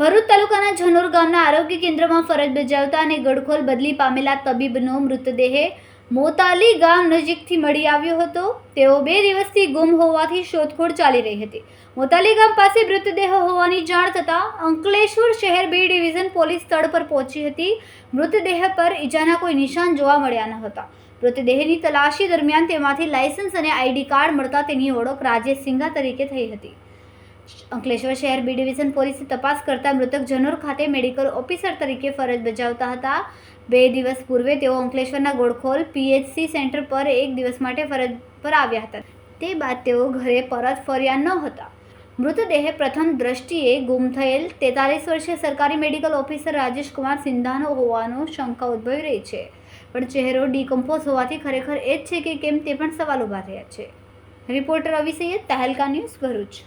ભરૂચ તાલુકાના જનોર ગામના આરોગ્ય કેન્દ્રમાં ફરજ બજાવતા અને ગડખોલ બદલી પામેલા તબીબનો મૃતદેહ મોતાલી ગામ નજીકથી મળી આવ્યો હતો. તેઓ બે દિવસથી ગુમ હોવાથી શોધખોળ ચાલી રહી હતી. મોતાલી ગામ પાસે મૃતદેહ હોવાની જાણ થતાં અંકલેશ્વર શહેર બી ડિવિઝન પોલીસ સ્થળ પર પહોંચી હતી. મૃતદેહ પર ઈજાના કોઈ નિશાન જોવા મળ્યા ન હતા. મૃતદેહની તલાશી દરમિયાન તેમાંથી લાયસન્સ અને આઈડી કાર્ડ મળતા તેની ઓળખ રાજેશ સિંઘા તરીકે થઈ હતી. અંકલેશ્વર શહેર બી ડિવિઝન પોલીસે તપાસ કરતા મૃતક જનોર ખાતે મેડિકલ ઓફિસર તરીકે ફરજ બજાવતા હતા. બે દિવસ પૂર્વે તેઓ અંકલેશ્વરના ગોળખોલ પીએચસી સેન્ટર પર એક દિવસ માટે ફરજ પર આવ્યા હતા. તે બાદ તેઓ ઘરે પરત ફર્યા ન હતા. મૃતદેહ પ્રથમ દ્રષ્ટિએ ગુમ થયેલ તેતાલીસ વર્ષીય સરકારી મેડિકલ ઓફિસર રાજેશ કુમાર સિંધાનો હોવાનો શંકા ઉદ્ભવી રહી છે. પણ ચહેરો ડીકમ્પોઝ હોવાથી ખરેખર એ જ છે કે કેમ તે પણ સવાલ ઊભા થયા છે. Reporter Ravi Sayed Tehelka news Bharuch.